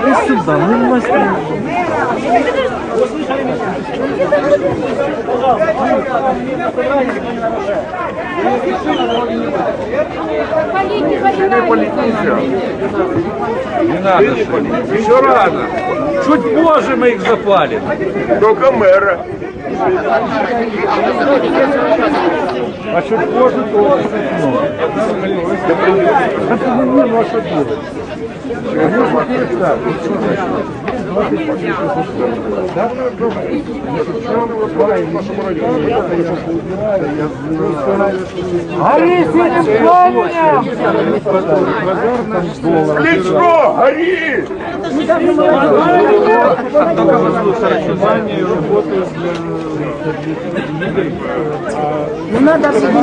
Иди сюда, ну мастер. Пожалуйста, Не надо шалить. Еще рано. Чуть позже мы их запалим. Только мэра. А чуть позже тоже сыпну. Это не ну а делать? Можно перестать. Кличко, гори! Только Не надо объединять.